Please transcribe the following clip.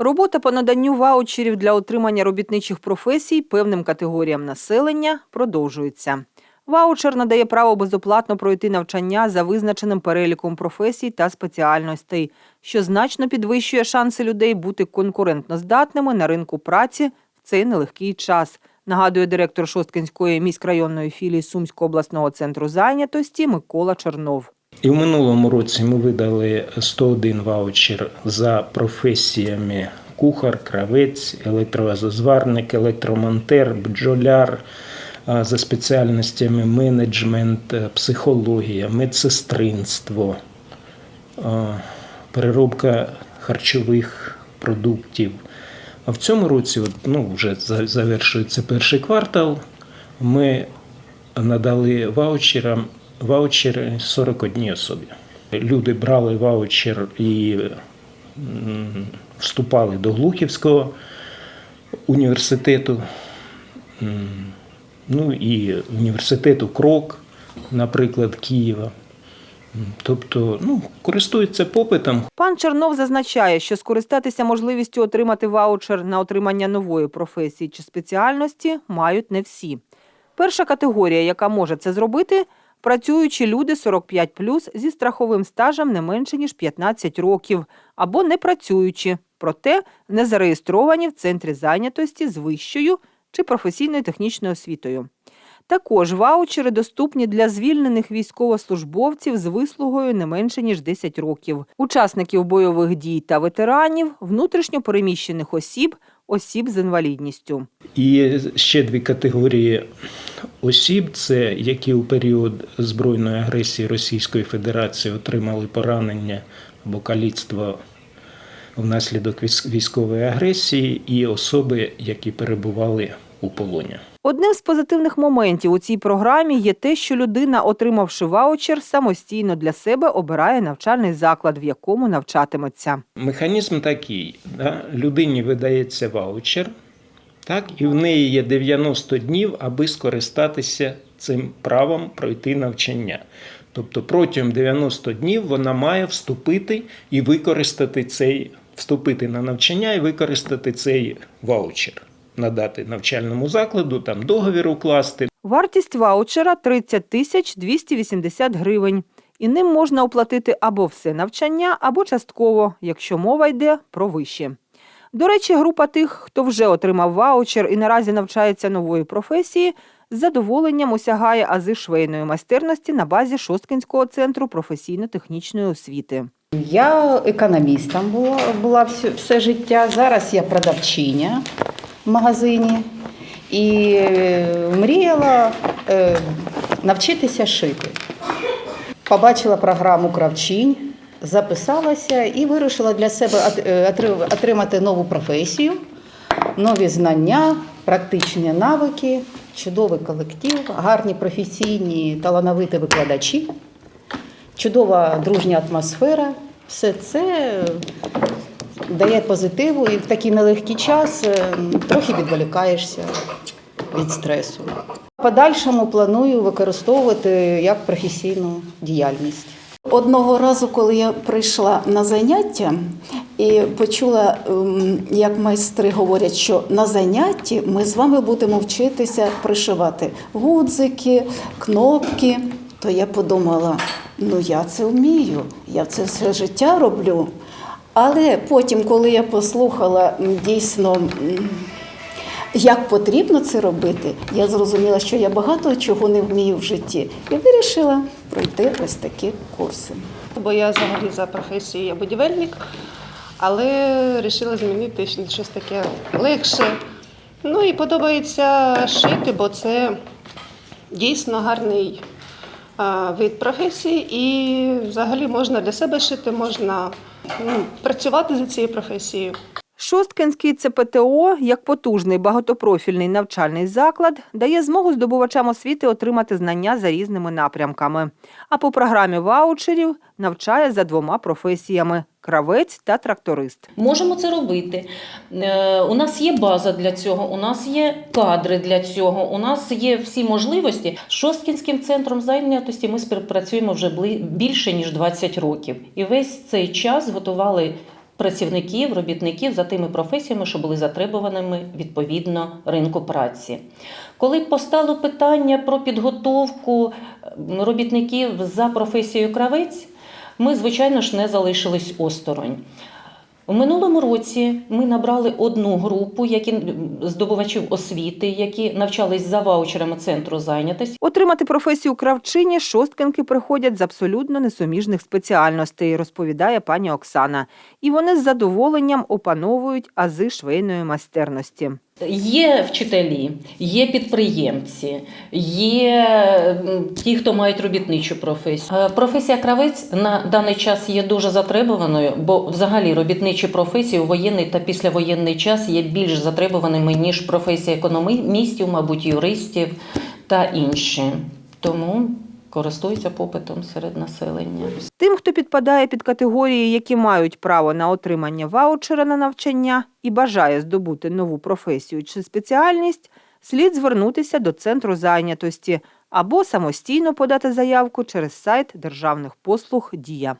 Робота по наданню ваучерів для отримання робітничих професій певним категоріям населення продовжується. Ваучер надає право безоплатно пройти навчання за визначеним переліком професій та спеціальностей, що значно підвищує шанси людей бути конкурентноздатними на ринку праці в цей нелегкий час. Нагадує директор Шосткинської міськрайонної філії Сумського обласного центру зайнятості Микола Чернов. І в минулому році ми видали 101 ваучер за професіями кухар, кравець, електровазозварник, електромонтер, бджоляр, за спеціальностями менеджмент, е, психологія, медсестринство, переробка харчових продуктів. А в цьому році, ну, вже завершується перший квартал, ми надали ваучерам ваучери 41 особі. Люди брали ваучер і вступали до Глухівського університету, ну і університету Крок, наприклад, Києва. Тобто, ну, користуються попитом, Пан Чернов зазначає, що скористатися можливістю отримати ваучер на отримання нової професії чи спеціальності мають не всі. Перша категорія, яка може це зробити, працюючі люди 45 зі страховим стажем не менше ніж 15 років, або не працюючі, проте не зареєстровані в центрі зайнятості з вищою чи професійною технічною освітою. Також ваучери доступні для звільнених військовослужбовців з вислугою не менше ніж 10 років, учасників бойових дій та ветеранів, внутрішньо переміщених осіб, осіб з інвалідністю. І ще дві категорії осіб: це які у період збройної агресії Російської Федерації отримали поранення або каліцтво внаслідок військової агресії, і особи, які перебували у полоні. Одним з позитивних моментів у цій програмі є те, що людина, отримавши ваучер, самостійно для себе обирає навчальний заклад, в якому навчатиметься. Механізм такий: да? людині видається ваучер, так, і в неї є 90 днів, аби скористатися цим правом пройти навчання. Тобто протягом 90 днів вона має вступити і використати цей, вступити на навчання і використати цей ваучер, надати навчальному закладу, там договір укласти, Вартість ваучера 30 тисяч 280 гривень. І ним можна оплатити або все навчання, або частково, якщо мова йде про вище. До речі, група тих, хто вже отримав ваучер і наразі навчається нової професії, з задоволенням осягає ази швейної майстерності на базі Шосткинського центру професійно-технічної освіти. Я економістом була, була все, все життя. Зараз я продавчиня в магазині і е, мріяла е, навчитися шити. Побачила програму Кравчинь, записалася і вирішила для себе е, отри- отримати нову професію, нові знання, практичні навики, чудовий колектив, гарні професійні талановиті викладачі чудова дружня атмосфера. Все це дає позитиву і в такий нелегкий час е, трохи відволікаєшся від стресу. Подальшому планую використовувати як професійну діяльність. Одного разу, коли я прийшла на заняття і почула, ем, як майстри говорять, що на занятті ми з вами будемо вчитися пришивати гудзики, кнопки, то я подумала: ну я це вмію, я це все життя роблю. Але потім, коли я послухала дійсно. Як потрібно це робити, я зрозуміла, що я багато чого не вмію в житті, і вирішила пройти ось такі курси. Бо я взагалі за професією будівельник, але вирішила змінити щось таке легше. Ну і подобається шити, бо це дійсно гарний вид професії, і взагалі можна для себе шити, можна ну, працювати за цією професією. Шосткинський ЦПТО, як потужний багатопрофільний навчальний заклад, дає змогу здобувачам освіти отримати знання за різними напрямками. А по програмі ваучерів навчає за двома професіями кравець та тракторист. Можемо це робити. Е, У нас є база для цього, у нас є кадри для цього, у нас є всі можливості. З Шосткінським центром зайнятості ми співпрацюємо вже більше ніж 20 років. І весь цей час готували працівників, робітників за тими професіями, що були затребуваними відповідно ринку праці. Коли постало питання про підготовку робітників за професією кравець, ми, звичайно ж, не залишились осторонь. У минулому році ми набрали одну групу, які здобувачів освіти, які навчались за ваучерами центру зайнятості. Отримати професію кравчині шосткинки приходять з абсолютно несуміжних спеціальностей, розповідає пані Оксана. І вони з задоволенням опановують ази швейної майстерності. Є вчителі, є підприємці, є ті, хто мають робітничу професію. Е, Професія кравець на даний час є дуже затребуваною, бо взагалі робітничі професії у воєнний та післявоєнний час є більш затребуваними ніж професія економістів, мабуть, юристів та інші. Тому користуються попитом серед населення. Тим, хто підпадає під категорії, які мають право на отримання ваучера на навчання і бажає здобути нову професію чи спеціальність, слід звернутися до центру зайнятості або самостійно подати заявку через сайт державних послуг Дія.